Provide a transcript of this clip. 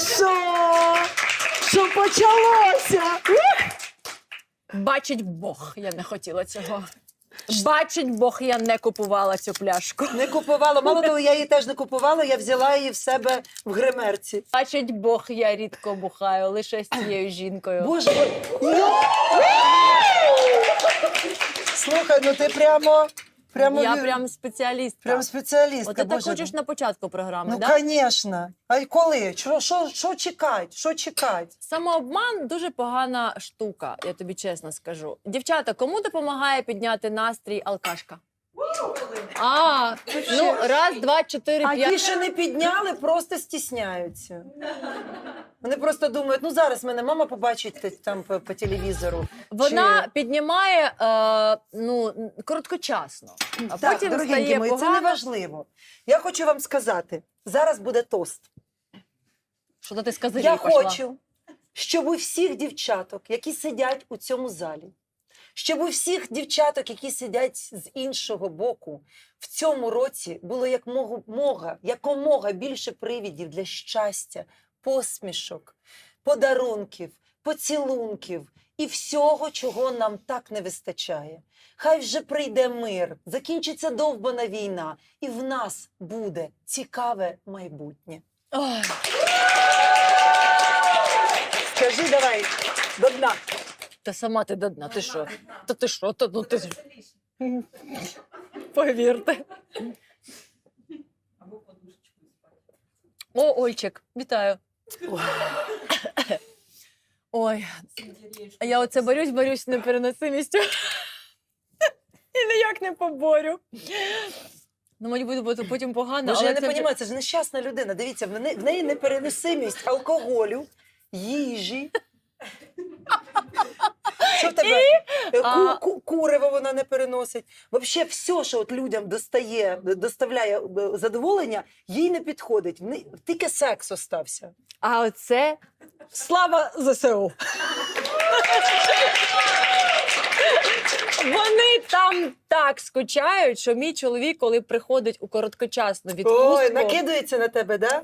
що? Що почалося? Бачить Бог, я не хотіла цього. Бачить Бог, я не купувала цю пляшку. Не купувала. Мало того, я її теж не купувала, я взяла її в себе в гримерці. Бачить Бог, я рідко бухаю, лише з цією жінкою. Боже, йо! Слухай, ну ти прямо, прямо, я ві- прям спеціалістка. прям спеціалістка. От ти так хочеш на початку програми, Ну, да? звісно. А й коли? Що, що, що чекать? Що чекать? Самообман дуже погана штука, я тобі чесно скажу. Дівчата, кому допомагає підняти настрій алкашка? А, ну раз, два, чотири, А ті, що не підняли, просто стісняються. Вони просто думають, ну зараз мене мама побачить там по, по телевізору. Вона Чи- піднімає е, ну короткочасно, а Так, потім стає мої, це не важливо. Я хочу вам сказати: зараз буде тост. Що то ти сказав? Я хочу, щоб у всіх дівчаток, які сидять у цьому залі, щоб у всіх дівчаток, які сидять з іншого боку, в цьому році було як мога, якомога більше привідів для щастя, посмішок, подарунків, поцілунків і всього, чого нам так не вистачає. Хай вже прийде мир, закінчиться довбана війна, і в нас буде цікаве майбутнє. Ой, Скажи давай до дна. та сама ти до дна, ти що? Та ти що? Та, ну, ти... Повірте. О, Ольчик, вітаю. Ой, а я оце борюсь, борюсь з непереносимістю. І ніяк не поборю. Ну, мені буде бути потім погано, Боже, але я не розумію, це ж нещасна людина. Дивіться, в неї непереносимість алкоголю, їжі. Що в тебе? Е, а- Ку, ку, куриво вона не переносить. Взагалі, все, що от людям достає, доставляє е, задоволення, їй не підходить. Тільки секс остався. А оце слава ЗСУ. Вони там так скучають, що мій чоловік, коли приходить у короткочасну відпустку, Ой, накидується на тебе, да?